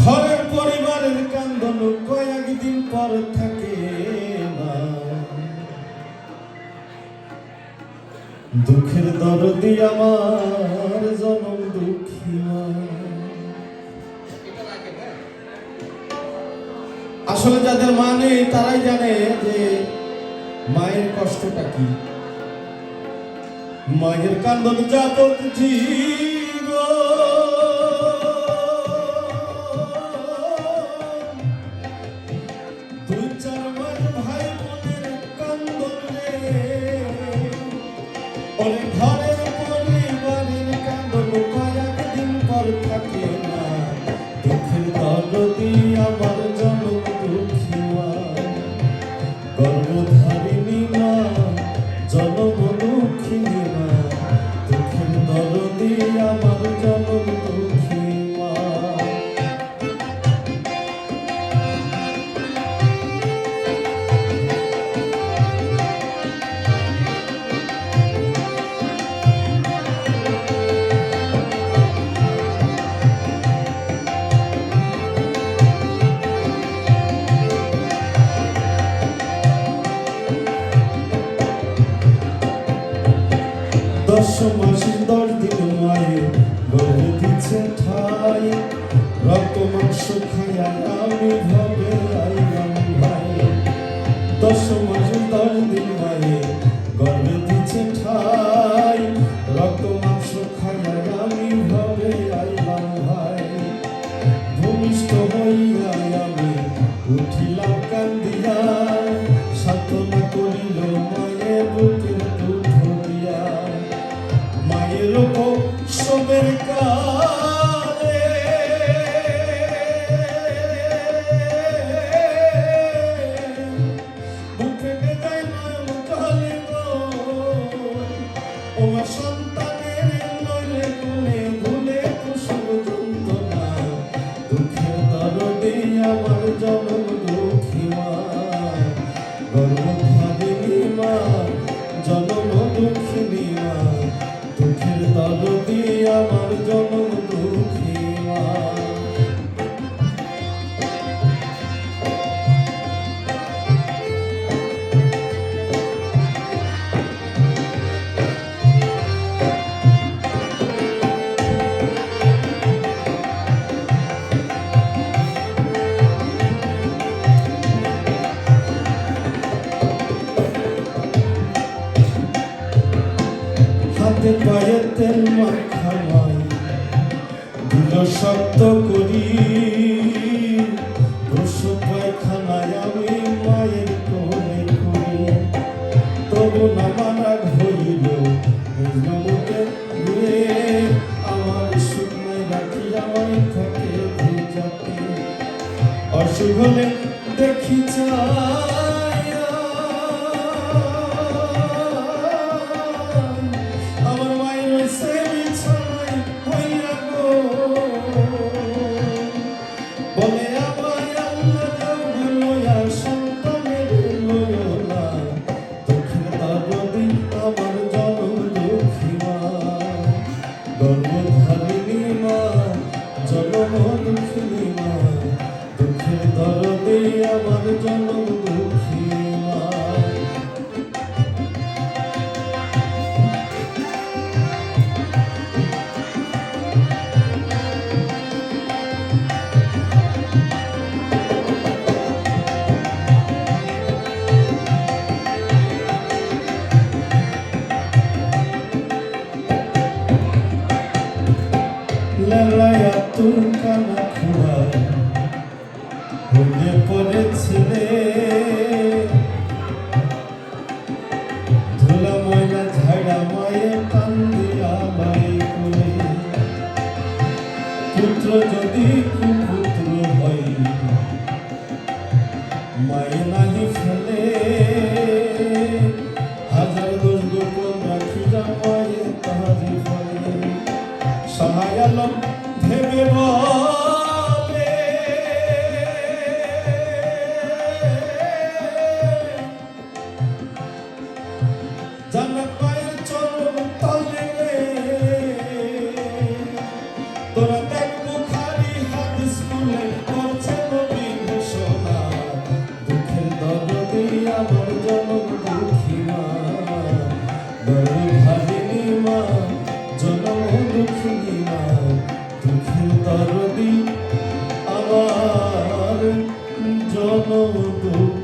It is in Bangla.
ঘরের পরিবারের কয়েকদিন পর থাকে দুঃখের দরদি আমার দুঃখী আসলে যাদের মা নেই, তারাই জানে যে মায়ের কষ্টটা কি। মায়ের কান্দন যাবত জীব। দুই চার মাস ভাই বোনের কান্দন রে। ওরে ঘরের পরিবারের কান্দন কয়েকদিন পর থাকে না। দুঃখের দরদি আমার দশ মাসের দশ দিন মায়ে গর্ভে দিচ্ছে ঠাই। রক্ত মাংস খাইয়া আমি ভাবে আইলাম ভাই। দশ মাসের দশ দিন মায়ে গর্ভে দিচ্ছে ঠাই। রক্ত মাংস খাইয়া আমি ভাবে আইলাম ভাই। ভূমিষ্ঠ হইয়া আমি উঠিলাম কান্দিয়া মায়ের সবের কালে। বুকে বেদায় নয়ন জলে গো ওমা সন্তানের নইলে কোলে ভুলে কুসুম যন্ত্রণা। দুঃখের দরদে আমার জনম দুঃখী মা। আমার জনম দুঃখী মা হাতে পায়ে তেল মাখামাই শব্দ করি। বলে আমায় আল্লাহ যাও লইয়া সন্তানের লইও না দুঃখের দাবদি আমার জনম দুঃখী মা। গর্ভধারিণী মা, জনম দুঃখিনী মা। দুঃখের দরদে আমার জনম লালায়া তোর কানা খুড়া হয়ে পড়েছিলে ধুলা ময়না ঝাড়া মায়ে কান্দিয়া বাই করে। পুত্র যদি কুপুত্র হয়, মায়ে নাহি ফেলে। গেলাম ভেবে বলে। জান্নাত পায়ের চরণ তলে তোরা দেখ বুখারি হাদিস মনে করছে নবী ঘোষণা। দুঃখের দরদে আমার জনম দুঃখী মা। দরদ ভাবিনী মা যা জনমটুকু